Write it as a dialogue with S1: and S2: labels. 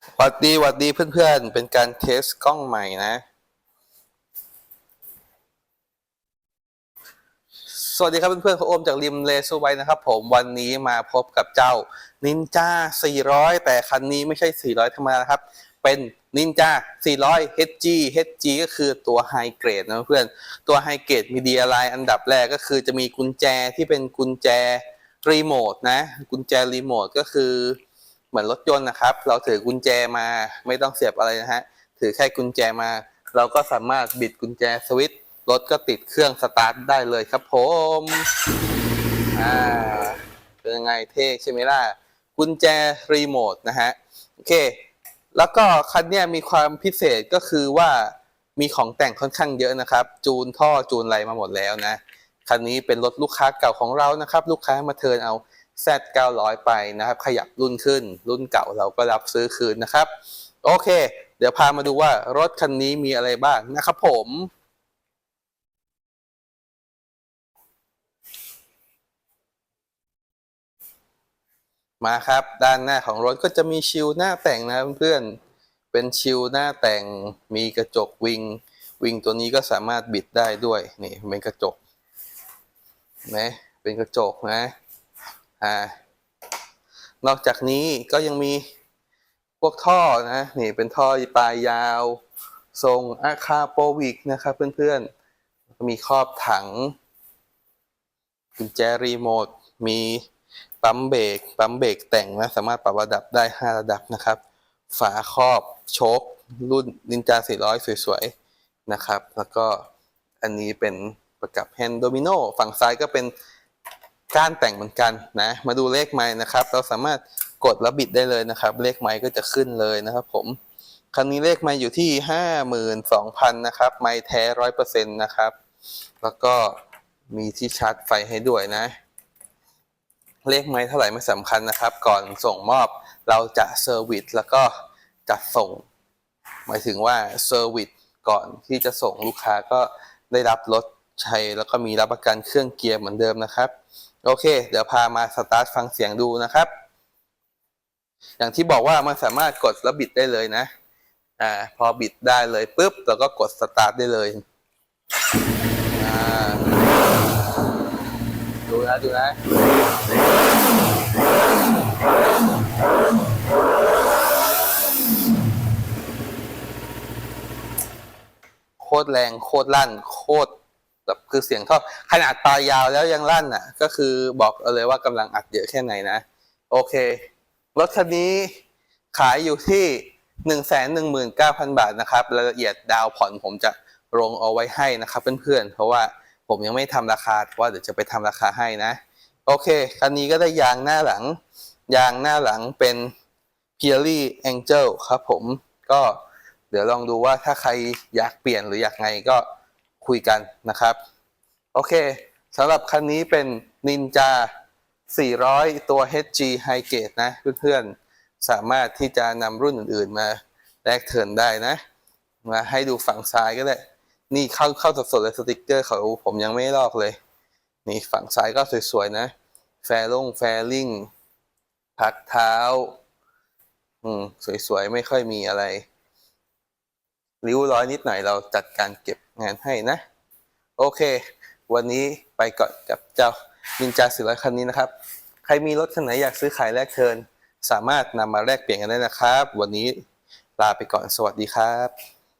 S1: หวัดดีหวัดดีเพื่อนๆ เป็นการเทสกล้องใหม่นะ สวัสดีครับเพื่อนๆผมโอมจากริมเลซูไบนะครับผมวันนี้มาพบกับเจ้า Ninja 400 แต่คันนี้ไม่ใช่ 400 ธรรมดานะครับ เป็น Ninja 400 HG HG ก็คือตัวไฮเกรดนะเพื่อน ตัวไฮเกรดมีดีอะไรอันดับแรกก็คือจะมีกุญแจที่เป็นกุญแจรีโมทนะ กุญแจรีโมทก็คือ เหมือนรถยนต์นะครับ เราถือกุญแจมาไม่ต้องเสียบอะไรนะฮะถือแค่กุญแจมา เราก็สามารถบิดกุญแจสวิตช์รถก็ติดเครื่องสตาร์ทได้เลยครับผมอ่าเป็นยังไงเท่ใช่ไหมล่ะกุญแจรีโมทนะฮะโอเค แล้วก็คันนี้มีความพิเศษก็คือว่ามีของแต่งค่อนข้างเยอะนะครับ จูนท่อจูนอะไรมาหมดแล้วนะคันนี้เป็นรถลูกค้าเก่าของเรานะครับ ลูกค้ามาเทิร์นเอา Z 900ไปนะครับ ขยับรุ่นขึ้น รุ่นเก่าเราก็รับซื้อคืนนะครับ โอเค เดี๋ยวพามาดูว่ารถคันนี้มีอะไรบ้างนะครับผมมาครับด้านหน้าของรถก็จะมีชิลหน้าแต่งนะเพื่อนๆเป็นชิลหน้าแต่งมีกระจกวิง วิงตัวนี้ก็สามารถบิดได้ด้วยนี่เป็นกระจกนไหมเป็นกระจกนะ อ่านอกจากนี้ก็ยังมีพวกท่อนะนี่เป็นท่อปลายยาว ทรงอาคาโปวิกนะครับเพื่อนๆ มีครอบถัง กุญแจรีโมท มีปั๊มเบรกปั๊มเบรกแต่งนะ สามารถปรับระดับได้ 5 ระดับนะครับ ฝาครอบโชครุ่นนินจา 400 สวยๆ นะครับ แล้วก็อันนี้เป็นประกับแฮนด์โดมิโนฝั่งซ้ายก็เป็น ก้านแต่งเหมือนกันนะมาดูเลขไม้นะครับ เราสามารถกดแล้วบิดได้เลยนะครับ เลขไม้ก็จะขึ้นเลยนะครับ ผมคันนี้เลขไม้อยู่ที่52,000นสองพันนะครับไม้แท้100%นะครับ แล้วก็มีที่ชาร์จไฟให้ด้วยนะ เลขไม้เท่าไหร่ไม่สำคัญนะครับ ก่อนส่งมอบเราจะเซอร์วิสแล้วก็จัดส่ง หมายถึงว่าเซอร์วิสก่อนที่จะส่งลูกค้าก็ได้รับรถ ใช้แล้วก็มีรับประกันเครื่องเกียร์เหมือนเดิมนะครับ โอเค เดี๋ยวพามาสตาร์ทฟังเสียงดูนะครับ อย่างที่บอกว่ามันสามารถกดแล้วบิดได้เลยนะอ่าพอบิดได้เลยปุ๊บเราก็กดสตาร์ทได้เลยอ่าดูนะดูนะโคตรแรงโคตรลั่นโคตร แบบคือเสียงท่อขนาดปลายยาวแล้วยังลั่นอะ ก็คือบอกเอาเลยว่ากำลังอัดเยอะแค่ไหนนะ โอเค รถคันนี้ขายอยู่ที่หนึ่งแสนหนึ่งหมื่นเก้าพันบาทนะครับรายละเอียดดาวผ่อนผมจะลงเอาไว้ให้นะครับเพื่อนๆเพราะว่าผมยังไม่ทำราคาว่าเดี๋ยวจะไปทำราคาให้นะ โอเคคันนี้ก็ได้ยางหน้าหลัง ยางหน้าหลังเป็น p i e r y Angel ครับผมก็เดี๋ยวลองดูว่าถ้าใครอยากเปลี่ยนหรืออยากไงก็ คุยกันนะครับ โอเคสำหรับคันนี้เป็น Ninja 400 ตัว HG High Grade นะเพื่อนๆ สามารถที่จะนำรุ่นอื่นๆมาแลกเทิร์นได้นะ มาให้ดูฝั่งซ้ายก็ได้ นี่เข้าเข้าสดๆเลยสติกเกอร์เขาผมยังไม่ลอกเลย นี่ฝั่งซ้ายก็สวยๆนะ แฟลงแฟลิงพักเท้า อืม สวยๆ ไม่ค่อยมีอะไร ริ้วร้อยนิดหน่อยเราจัดการเก็บงานให้นะ โอเค วันนี้ไปก่อนกับเจ้านินจาสี่ร้อยคันนี้นะครับ ใครมีรถคันไหนอยากซื้อขายแลกเทิร์นสามารถนำมาแลกเปลี่ยนกันได้นะครับ วันนี้ลาไปก่อนสวัสดีครับ